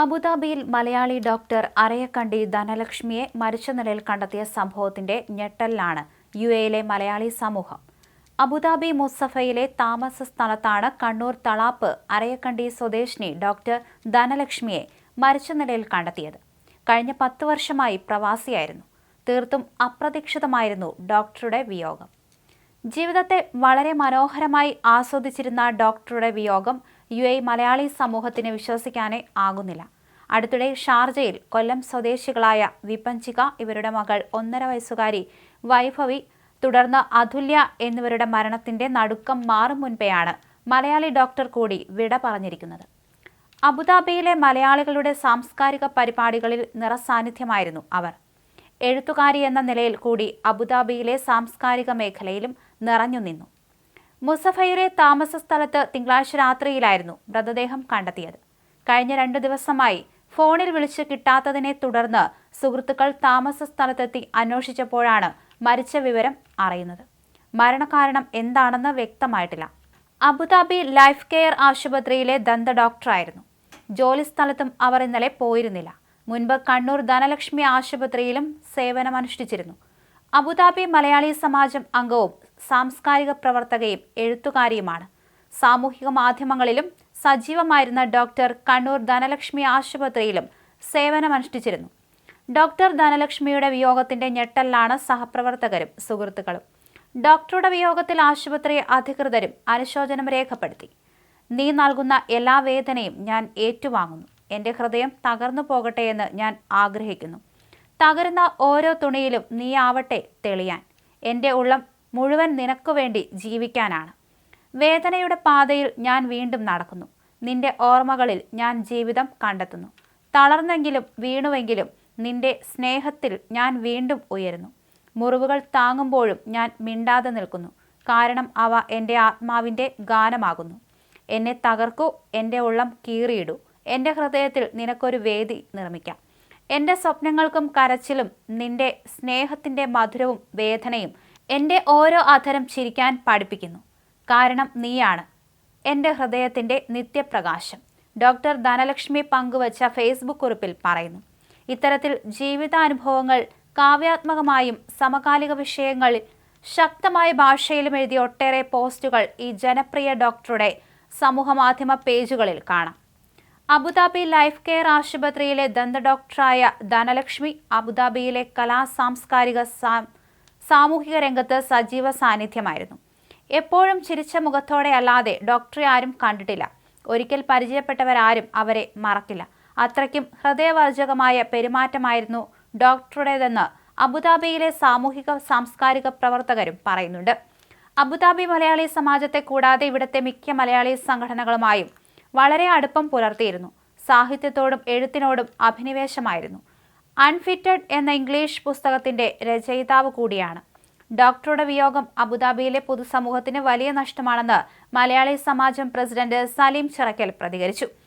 അബുദാബിയിൽ മലയാളി ഡോക്ടർ അറയക്കണ്ടി ധനലക്ഷ്മിയെ മരിച്ച നിലയിൽ കണ്ടെത്തിയ സംഭവത്തിന്റെ ഞെട്ടലിലാണ് യു എയിലെ മലയാളി സമൂഹം. അബുദാബി മുസഫയിലെ താമസ സ്ഥലത്താണ് കണ്ണൂർ തളാപ്പ് അറയക്കണ്ടി സ്വദേശിനി ഡോക്ടർ ധനലക്ഷ്മിയെ മരിച്ച നിലയിൽ കണ്ടെത്തിയത്. കഴിഞ്ഞ പത്ത് വർഷമായി പ്രവാസിയായിരുന്നു. തീർത്തും അപ്രതീക്ഷിതമായിരുന്നു ഡോക്ടറുടെ വിയോഗം. ജീവിതത്തെ വളരെ മനോഹരമായി ആസ്വദിച്ചിരുന്ന ഡോക്ടറുടെ വിയോഗം യു എ മലയാളി സമൂഹത്തിന് വിശ്വസിക്കാനേ ആകുന്നില്ല. അടുത്തിടെ ഷാർജയിൽ കൊല്ലം സ്വദേശികളായ വിപഞ്ചിക ഇവരുടെ മകൾ ഒന്നര വയസ്സുകാരി വൈഭവി തുടർന്ന് അതുല്യ എന്നിവരുടെ മരണത്തിന്റെ നടുക്കം മാറും മുൻപെയാണ് മലയാളി ഡോക്ടർ കൂടി വിട പറഞ്ഞിരിക്കുന്നത്. അബുദാബിയിലെ മലയാളികളുടെ സാംസ്കാരിക പരിപാടികളിൽ നിറസാന്നിധ്യമായിരുന്നു അവർ. എഴുത്തുകാരി എന്ന നിലയിൽ കൂടി അബുദാബിയിലെ സാംസ്കാരിക മേഖലയിലും നിറഞ്ഞു നിന്നു. മുസഫയിലെ താമസ സ്ഥലത്ത് തിങ്കളാഴ്ച രാത്രിയിലായിരുന്നു മൃതദേഹം കണ്ടെത്തിയത്. കഴിഞ്ഞ രണ്ടു ദിവസമായി ഫോണിൽ വിളിച്ച് കിട്ടാത്തതിനെ തുടർന്ന് സുഹൃത്തുക്കൾ താമസ സ്ഥലത്തെത്തി അന്വേഷിച്ചപ്പോഴാണ് മരിച്ച വിവരം അറിയുന്നത്. മരണകാരണം എന്താണെന്ന് വ്യക്തമായിട്ടില്ല. അബുദാബി ലൈഫ് കെയർ ആശുപത്രിയിലെ ദന്ത ഡോക്ടറായിരുന്നു. ജോലി സ്ഥലത്തും അവർ ഇന്നലെ പോയിരുന്നില്ല. മുൻപ് കണ്ണൂർ ധനലക്ഷ്മി ആശുപത്രിയിലും സേവനമനുഷ്ഠിച്ചിരുന്നു. അബുദാബി മലയാളി സമാജം അംഗവും സാംസ്കാരിക പ്രവർത്തകയും എഴുത്തുകാരിയുമാണ്. സാമൂഹിക മാധ്യമങ്ങളിലും സജീവമായിരുന്ന ഡോക്ടർ കണ്ണൂർ ധനലക്ഷ്മി ആശുപത്രിയിലും സേവനമനുഷ്ഠിച്ചിരുന്നു. ഡോക്ടർ ധനലക്ഷ്മിയുടെ വിയോഗത്തിന്റെ ഞെട്ടലിലാണ് സഹപ്രവർത്തകരും സുഹൃത്തുക്കളും. ഡോക്ടറുടെ വിയോഗത്തിൽ ആശുപത്രി അധികൃതരും അനുശോചനം രേഖപ്പെടുത്തി. നീ നൽകുന്ന എല്ലാ വേദനയും ഞാൻ ഏറ്റുവാങ്ങുന്നു. എന്റെ ഹൃദയം തകർന്നു പോകട്ടെ എന്ന് ഞാൻ ആഗ്രഹിക്കുന്നു. തകരുന്ന ഓരോ തുണിയിലും നീ ആവട്ടെ തെളിയാൻ. എന്റെ ഉള്ളം മുഴുവൻ നിനക്കു വേണ്ടി ജീവിക്കാനാണ്. വേദനയുടെ പാതയിൽ ഞാൻ വീണ്ടും നടക്കുന്നു. നിന്റെ ഓർമ്മകളിൽ ഞാൻ ജീവിതം കണ്ടെത്തുന്നു. തളർന്നെങ്കിലും വീണുവെങ്കിലും നിന്റെ സ്നേഹത്തിൽ ഞാൻ വീണ്ടും ഉയരുന്നു. മുറിവുകൾ താങ്ങുമ്പോഴും ഞാൻ മിണ്ടാതെ നിൽക്കുന്നു. കാരണം അവ എന്റെ ആത്മാവിന്റെ ഗാനമാകുന്നു. എന്നെ തകർക്കൂ എന്റെ ഉള്ളം കീറിയിടൂ. എന്റെ ഹൃദയത്തിൽ നിനക്കൊരു വേദി നിർമ്മിക്കാം. എന്റെ സ്വപ്നങ്ങൾക്കും കരച്ചിലും നിന്റെ സ്നേഹത്തിന്റെ മധുരവും വേദനയും എന്റെ ഓരോ അധരം ചിരിക്കാൻ പഠിപ്പിക്കുന്നു കാരണം നീയാണ്. എന്റെ ഹൃദയത്തിന്റെ നിത്യപ്രകാശം. ഡോക്ടർ ധനലക്ഷ്മി പങ്കുവച്ച ഫേസ്ബുക്ക് കുറിപ്പിൽ പറയുന്നു. ഇത്തരത്തിൽ ജീവിതാനുഭവങ്ങൾ കാവ്യാത്മകമായും സമകാലിക വിഷയങ്ങളിൽ ശക്തമായ ഭാഷയിലും എഴുതിയ ഒട്ടേറെ പോസ്റ്റുകൾ ഈ ജനപ്രിയ ഡോക്ടറുടെ സമൂഹമാധ്യമ പേജുകളിൽ കാണാം. അബുദാബി ലൈഫ് കെയർ ആശുപത്രിയിലെ ദന്ത ഡോക്ടറായ ധനലക്ഷ്മി അബുദാബിയിലെ കലാ സാംസ്കാരിക സാമൂഹിക രംഗത്ത് സജീവ സാന്നിധ്യമായിരുന്നു. എപ്പോഴും ചിരിച്ച മുഖത്തോടെ അല്ലാതെ ഡോക്ടറെ ആരും കണ്ടിട്ടില്ല. ഒരിക്കൽ പരിചയപ്പെട്ടവരാരും അവരെ മറക്കില്ല. അത്രയ്ക്കും ഹൃദയവർജകമായ പെരുമാറ്റമായിരുന്നു ഡോക്ടറുടേതെന്ന് അബുദാബിയിലെ സാമൂഹിക സാംസ്കാരിക പ്രവർത്തകരും പറയുന്നുണ്ട്. അബുദാബി മലയാളി സമാജത്തെ കൂടാതെ ഇവിടുത്തെ മിക്ക മലയാളി സംഘടനകളുമായും വളരെ അടുപ്പം പുലർത്തിയിരുന്നു. സാഹിത്യത്തോടും എഴുത്തിനോടും അഭിനിവേശമായിരുന്നു. അൺഫിറ്റഡ് എന്ന ഇംഗ്ലീഷ് പുസ്തകത്തിന്റെ രചയിതാവ് കൂടിയാണ്. ഡോക്ടറുടെ വിയോഗം അബുദാബിയിലെ പൊതുസമൂഹത്തിന് വലിയ നഷ്ടമാണെന്ന് മലയാളി സമാജം പ്രസിഡന്റ് സലീം ചിറക്കൽ പ്രതികരിച്ചു.